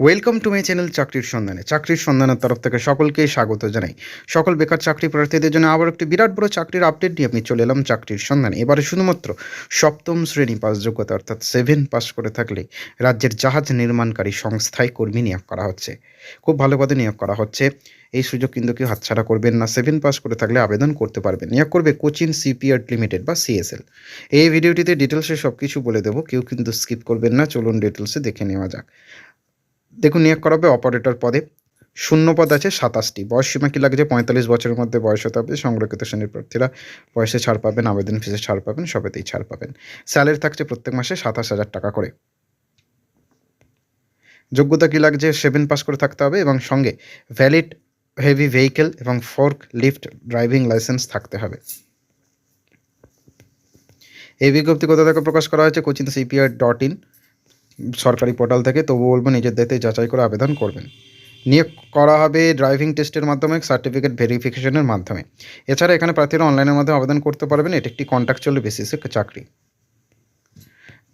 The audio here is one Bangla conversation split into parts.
ওয়েলকাম টু মাই চ্যানেল চাকরির সন্ধানে চাকরির সন্ধানের তরফ থেকে সকলকে স্বাগত জানাই। সকল বেকার চাকরি প্রার্থীদের জন্য আবার একটি বিরাট বড় চাকরির আপডেট নিয়ে আমি চলে এলাম চাকরির সন্ধানে এবারে শুধুমাত্র সপ্তম শ্রেণি পাস যোগ্যতা, অর্থাৎ সেভেন পাস করে থাকলে রাজ্যের জাহাজ নির্মাণকারী সংস্থায় কর্মী নিয়োগ করা হচ্ছে। খুব ভালো পদে নিয়োগ করা হচ্ছে। এই সুযোগ কিন্তু কেউ হাতছাড়া করবেন না। সেভেন পাস করে থাকলে আবেদন করতে পারবেন। নিয়োগ করবে কোচিন সিপিআর লিমিটেড বা সিএসএল এই ভিডিওটিতে ডিটেলসে সব কিছু বলে দেবো। কেউ কিন্তু স্কিপ করবেন না। চলুন ডিটেলসে দেখে নেওয়া যাক। দেখুন, নিয়োগ করা হবে অপারেটর পদে। শূন্য পদ আছে সাতাশটি। বয়স সীমা কি লাগছে? পঁয়তাল্লিশ বছরের মধ্যে বয়স হতে হবে। সংরক্ষিত শ্রেণির প্রার্থীরা বয়সে ছাড় পাবেন, আবেদন ফিসে ছাড় পাবেন, সবেতেই ছাড় পাবেন। স্যালারি থাকছে প্রত্যেক মাসে সাতাশ হাজার টাকা করে। যোগ্যতা কি লাগছে? সেভেন পাস করে থাকতে হবে এবং সঙ্গে ভ্যালিড হেভি ভেহিকেল এবং ফোর্ক লিফট ড্রাইভিং লাইসেন্স থাকতে হবে। এই বিজ্ঞপ্তি কোথা থেকে প্রকাশ করা হয়েছে? Cochin CPR dot in. সরকারি পোর্টাল থেকে তবু বলব নিজের দায়িত্বে যাচাই করে আবেদন করবেন। নিয়োগ করা হবে ড্রাইভিং টেস্টের মাধ্যমে, সার্টিফিকেট ভেরিফিকেশনের মাধ্যমে। এছাড়া এখানে প্রার্থীরা অনলাইনের মাধ্যমে আবেদন করতে পারবেন। এটি একটি কন্ট্রাকচুয়াল বেসিসে চাকরি।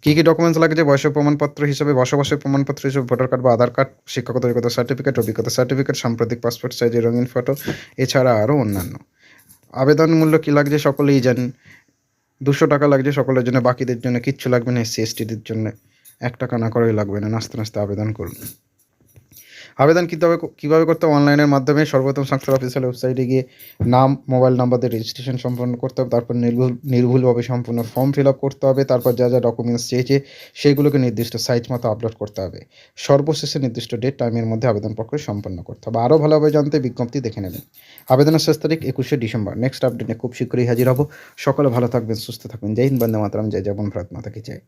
কী কী ডকুমেন্টস লাগছে বয়সের প্রমাণপত্র হিসেবে, বসবাসের প্রমাণপত্র হিসেবে, ভোটার কার্ড বা আধার কার্ড, শিক্ষাগত যোগ্যতা সার্টিফিকেট অভিজ্ঞতা সার্টিফিকেট সাম্প্রতিক পাসপোর্ট সাইজের রঙিন ফটো এছাড়া আরও অন্যান্য। আবেদন মূল্য কী লাগছে সকলেই জানেন। দুশো টাকা লাগছে সকলের জন্য, বাকিদের জন্য কিচ্ছু লাগবে না এসসি এসটিদের জন্য। এক টাকা না করেই লাগবে না, নাচতে নাচতে আবেদন করুন। আবেদন কীভাবে কীভাবে করতে হবে? অনলাইনের মাধ্যমে সর্বপ্রথম সংস্থার অফিসিয়াল ওয়েবসাইটে গিয়ে নাম, মোবাইল নাম্বার দিয়ে রেজিস্ট্রেশন সম্পন্ন করতে হবে, তারপর নির্ভুল, নির্ভুলভাবে সম্পূর্ণ ফর্ম ফিল আপ করতে হবে, তারপর যা যা ডকুমেন্টস চেয়েছে সেগুলোকে নির্দিষ্ট সাইজ মতো আপলোড করতে হবে। সর্বশেষে নির্দিষ্ট ডেট টাইমের মধ্যে আবেদন প্রক্রিয়া সম্পন্ন করতে হবে। আরও ভালোভাবে জানতে বিজ্ঞপ্তি দেখে নেবেন। আবেদনের শেষ তারিখ একুশে ডিসেম্বর। নেক্সট আপডেটে খুব শীঘ্রই হাজির হব। সকলে ভালো থাকবেন, সুস্থ থাকবেন। জয় হিন্দ, বন্দে মাতরম। জয় জবন ভারত মাতা কি জয়